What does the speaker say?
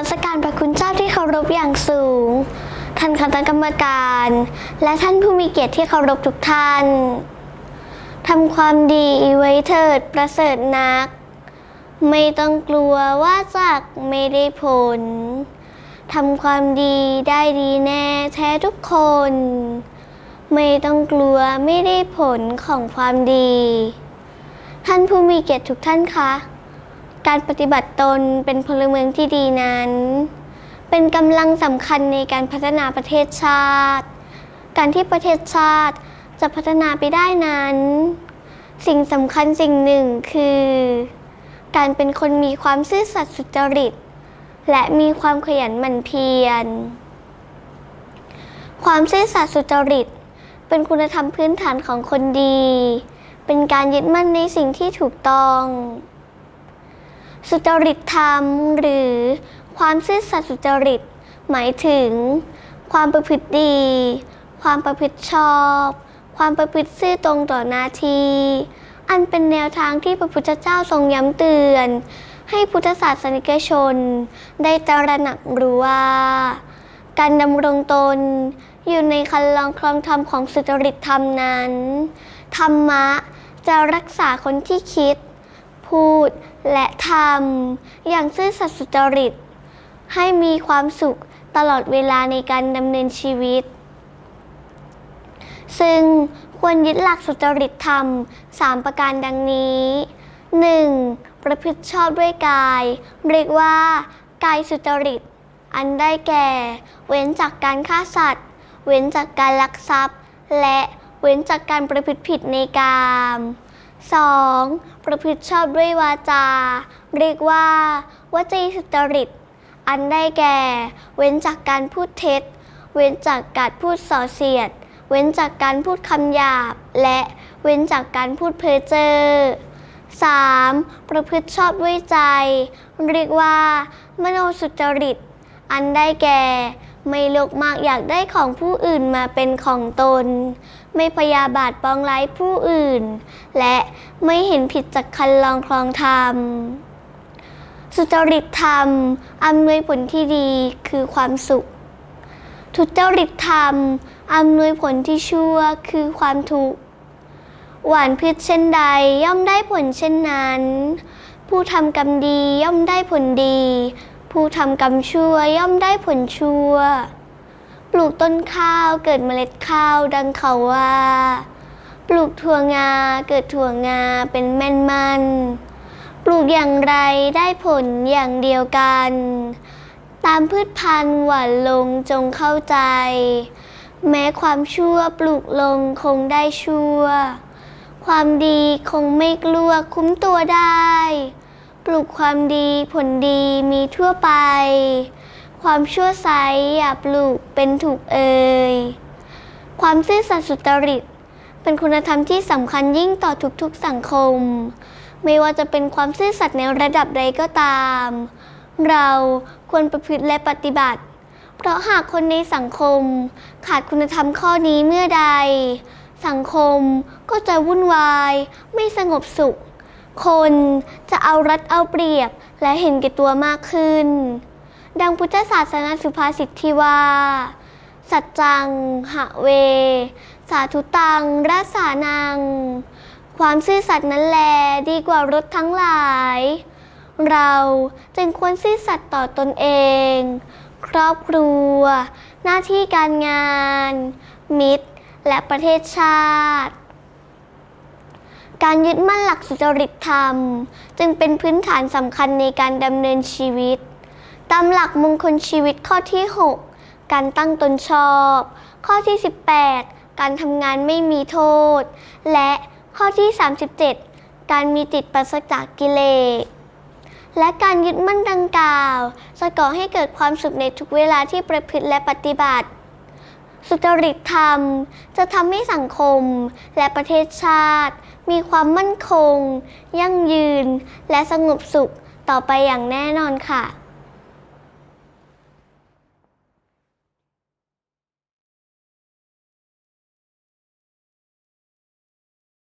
มัสการพระคุณเจ้าที่เคารพอย่างสูง ท่านคณะกรรมการ และท่านผู้มีเกียรติที่เคารพทุกท่าน ทำความดีไว้เถิดประเสริฐนัก ไม่ต้องกลัวว่าจากไม่ได้ผล ทำความดีได้ดีแน่แท้ทุกคน ไม่ต้องกลัวไม่ได้ผลของความดี ท่านผู้มีเกียรติทุกท่านคะ การปฏิบัติตนเป็นพลเมืองที่ดีนั้น เป็นกำลังสำคัญในการพัฒนาประเทศชาติ การที่ประเทศชาติจะพัฒนาไปได้นั้น สิ่งสำคัญสิ่งหนึ่งคือ การเป็นคนมีความซื่อสัตย์สุจริต และมีความขยันหมั่นเพียร ความซื่อสัตย์สุจริต เป็นคุณธรรมพื้นฐานของคนดี เป็นการยึดมั่นในสิ่งที่ถูกต้อง สุจริตธรรม หรือความซื่อสัตย์สุจริต หมายถึง ความประพฤติดี ความประพฤติชอบ ความประพฤติซื่อตรงต่อหน้าที่ อันเป็นแนวทางที่พระพุทธเจ้าทรงย้ำเตือน ให้พุทธศาสนิกชน ได้ตระหนักรู้ว่า การดำรงตน อยู่ในคันลองคลองธรรมของสุจริตธรรมนั้น ธรรมะจะรักษาคนที่คิด พูดและทำอย่างซื่อสัตย์สุจริต ให้มีความสุขตลอดเวลาในการดำเนินชีวิต ซึ่งควรยึดหลักสุจริตธรรม 3 ประการดังนี้ 1. ประพฤติชอบด้วยกาย เรียกว่ากายสุจริต อันได้แก่ เว้นจากการฆ่าสัตว์ เว้นจากการลักทรัพย์ และเว้นจากการประพฤติผิดในกาม 2. ประพฤติชอบด้วยวาจา เรียกว่า วจีสุจริต อันได้แก่ เว้นจากการพูดเท็จ เว้นจากการพูดส่อเสียด เว้นจากการพูดคำหยาบ และเว้นจากการพูดเพ้อเจ้อ 3. ประพฤติชอบด้วยใจ เรียกว่า มโนสุจริต อันได้แก่ ไม่โลภมากอยากได้ของผู้อื่นมาเป็นของตนไม่พยาบาทปองร้ายผู้อื่น และไม่เห็นผิดจากคันลองคลองธรรม สุจริตธรรมอำนวยผลที่ดีคือความสุข ทุจริตธรรมอำนวยผลที่ชั่วคือความทุกข์หวานพืชเช่นใดย่อมได้ผลเช่นนั้น ผู้ทำกรรมดีย่อมได้ผลดี ผู้ทำกรรมชั่วย่อมได้ผลชั่ว ปลูกต้นข้าวเกิดเมล็ดข้าวดังเขาว่า ปลูกถั่วงาเกิดถั่วงาเป็นแม่นมัน ปลูกอย่างไรได้ผลอย่างเดียวกัน ตามพืชพันธุ์หวานลงจงเข้าใจ แม้ความชั่วปลูกลงคงได้ชั่ว ความดีคงไม่กลัวคุ้มตัวได้ ปลูกความดีผลดีมีทั่วไป ความชั่วไซอย่าปลูกเป็นถูกเอ่ยความซื่อสัตย์สุจริต เป็นคุณธรรมที่สำคัญยิ่งต่อทุกๆสังคม ไม่ว่าจะเป็นความซื่อสัตย์ในระดับใดก็ตาม เราควรประพฤติและปฏิบัติ เพราะหากคนในสังคม ขาดคุณธรรมข้อนี้เมื่อใด สังคมก็จะวุ่นวาย ไม่สงบสุข คนจะเอารัดเอาเปรียบและเห็นแก่ตัวมากขึ้น ดังพุทธศาสนาสุภาษิตที่ว่า สัจจัง หะเว สาธุตังรัสานัง ความซื่อสัตย์นั้นแลดีกว่ารถทั้งหลาย เราจึงควรซื่อสัตย์ต่อตนเอง ครอบครัว หน้าที่การงาน มิตร และประเทศชาติการยึดมั่นหลักสุจริตธรรม จึงเป็นพื้นฐานสำคัญในการดำเนินชีวิต ตามหลักมงคลชีวิตข้อที่ 6 การตั้งตนชอบ ข้อที่ 18 การทำงานไม่มีโทษ และข้อที่ 37 การมีจิตปราศจากกิเลสและการยึดมั่นดังกล่าวจะก่อให้เกิดความสุขในทุกเวลาที่ประพฤติและปฏิบัติ สุจริตธรรมจะทำให้สังคมและประเทศชาติ มีความมั่นคง ยั่งยืน และสงบสุขต่อไปอย่างแน่นอนค่ะ